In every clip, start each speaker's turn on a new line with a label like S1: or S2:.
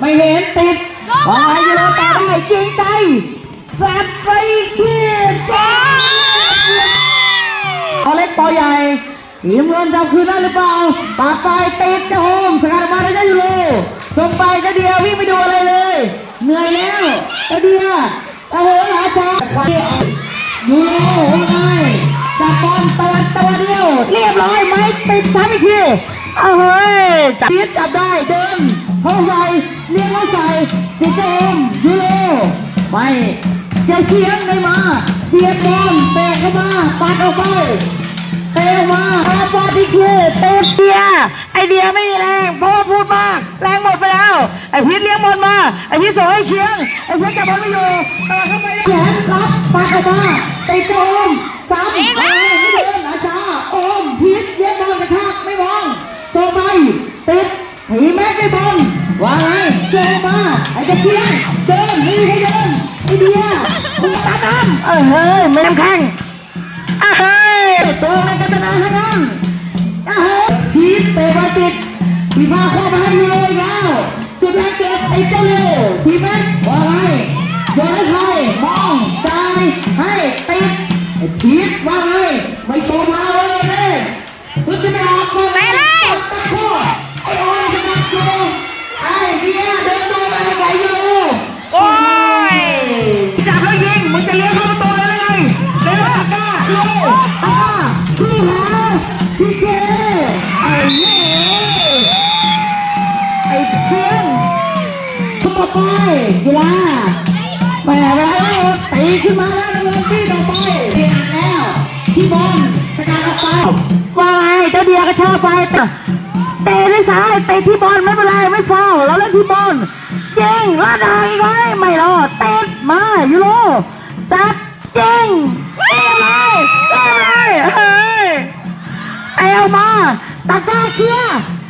S1: ไม่เห็นติดขอให้ยูโรต่อได้จริงใจสัตว์ไปที่จ้าเอาเล็กปอใหญ่ทีมเงินจะคืนได้หรือเปล่าปากไปติดจะโฮมสกัดมาได้ได้ยูโรส่งไปจะเดียววิ่งไปดูอะไรเลย เหนื่อยแล้วจะเดียวโอ้โหหาจ้ายูโรโอ้ยจับบอลตัวตัวเดียว เรียบร้อยไหมติดซ้ำอีกทีเอาเฮ้ยจับจับได้เดินเข้าใส่ เลี้ยงเข้าใส่ติดเกมยูโรไปจียเคียงไม่มาเบียดบอลเตะเข้ามาปัดออกไปเตะมาอาบอลที่คือเตะเดียไอเดียไม่มีแรงเพราะว่าพูดมากแรงหมดไปแล้วไอพิษเลี้ยงบอลมาไอพิษส่งให้เคียงไอพิษจับบอลไม่อยู่เตะเข้าไปแขนรับปัดออกมาเตะโจมซ้ำไปไม่เดินอาจ้าโอมพิษเลี้ยงบอลกระชากไม่มองส่งไปติดถีแม็กได้บอลวาง จะเคียงเดินไม่มีใครเดินไอเดียมึงตัดำเออเฮ้ยไม่น้ำแข็งอาเฮ้ยตัวในกันตนาทั้งนั้นอาเฮ้ยพีทเตะบอลติดพีพาเข้ามาให้ยูโรอีกแล้วสุดท้ายเก็บไอ้เจ้าเร็วทีแม็กว่าไงโยนให้ใครมองจ่ายให้ติดไอ้พีทว่าไงไม่โชว์มาเลยเน่พึ่งจะไม่ออกมาไปเล พี่เจไอ้เย่ไอ้เพียงทุกต่อไปกีฬาแหมเวลาแล้วตีขึ้นมาแล้วน้ำเงินพี่ต่อไปเปลี่ยนแล้วที่บอลสกัดออกไปว่าไงเจ้าเดียกระชากไปเตะด้วยซ้ายเตะที่บอลไม่เป็นไรไม่ฟาวเราเล่นที่บอลยิงลาดางอีกไหมไม่รอดเตะมายูโรจัดยิงเตะเลยเตะเลยเฮ้ย เอวมาตะกร้าเคลีย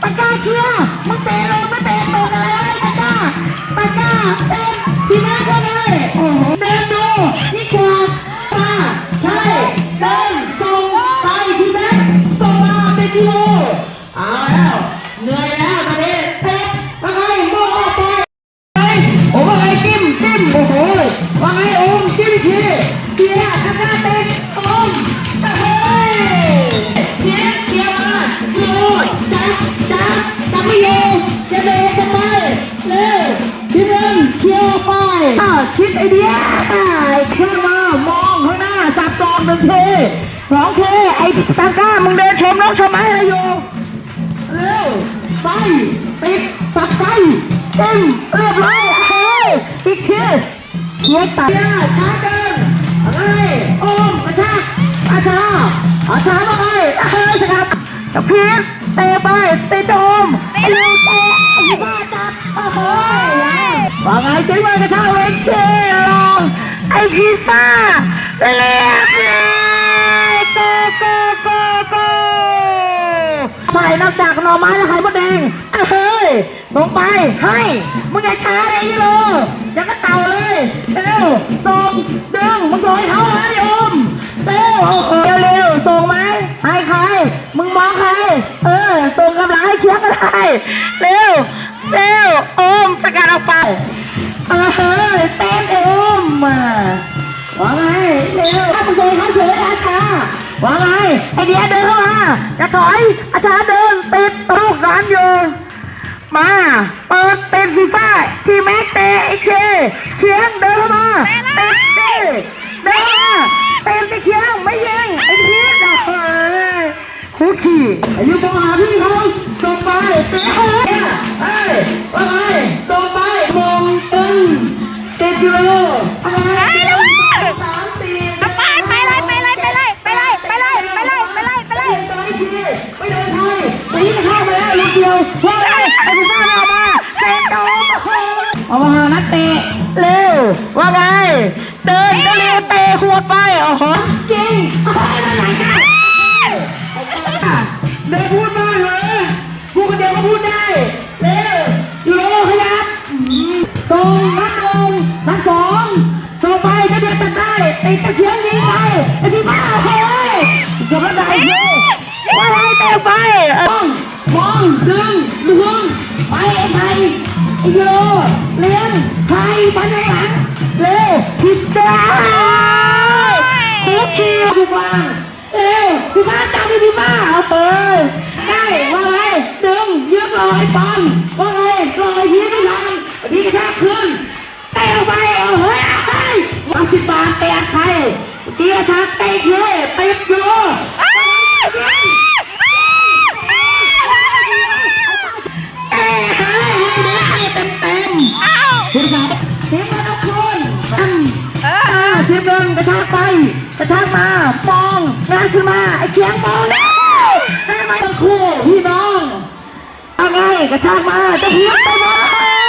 S1: ตะกร้าเคลียมึงเตะลงไม่เตะตรงอะไรตะกร้าตะกร้าเต้น สองทีไอ้ตาก้ามึงเดินชมน้องชมไม้อะไรอยู่เร็วไปปิดสับไปเต็มเรียบร้อยเฮ้ยอีกทีเคียวตัดช้าเดินอะไรโอมกระชากอาชาอาชามาไงเฮ้ยสกัดกับพีทเตะไปเตะโจมไอ้ลูเตะบ้าจับโอ้โหว่าไงเจ๊งมากระชากเลยเจ๊ลองไอ้พีซ่าเรียบเลย นอกจากหน่อไม้และไข่มดแดงเฮ้ยลงไปให้มึงอย่าช้าเลยยี่โลอย่าก็เต่าเลยเร็วส่งดึงมึงโดนเขาเลยโอมเร็วเร็วๆส่งไหมให้ใครมึงมองใครเออส่งกำลังให้เชียร์ก็ได้เร็วเร็วโอม ไงไอเดียเดินเข้ามาจะถอยอาชาเดินติดลูกร้านอยู่มาเปิดเป็นฟีฟ่าทีแม็กเตะไอเคเชียงเดินเข้ามาเตะเตะเดินมาเตะไปเชียงไม่ยิงไอ้เพี้ยนเฮ้ยคุกขี่อายุต้องหาพี่เขาส่งไปเตะเฮ้ยเฮ้ยว่าไงส่งไปมงตึงเจ็ดกิโลอะไร มาหานักเตะเร็วว่าไงเดินก็เร็วเตะขวดไปโอ้โหจริงอะไรกันเดินพูดมากเลยพูดคนเดียวก็พูดได้เร็วยูโรขยับส่งนักลงนักสองส่งไปจะเดียวตัดได้ติดตะเคียงยิงไปไอ้ที่บ้าเฮ้ยเกือบแล้วได้เลยว่าไงเตะไปมองมองดึงดึงไปไอ้ไทยไอ้โยเลี้ย งไทยปันหลังเร็วผิดจ้าคุกคีถูกวาเร็วพี่มาจับดิพี่มาเอาเปิดได้ว่าไงดึงยืดลอยปอนว่าไงลอยยืดไม่ทันพี่กระชากขึ้นเตะไปเอาเฮ้ยมาสิบบาทเตะใครเตียชาเตะเลยติดอยู่เองงานขึ้นมาไอ้เขียงมองแล้วได้ไหมทั้งคู่พี่น้องเอาไงกระชากมาจะเพียงไปมา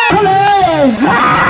S1: เขาเลย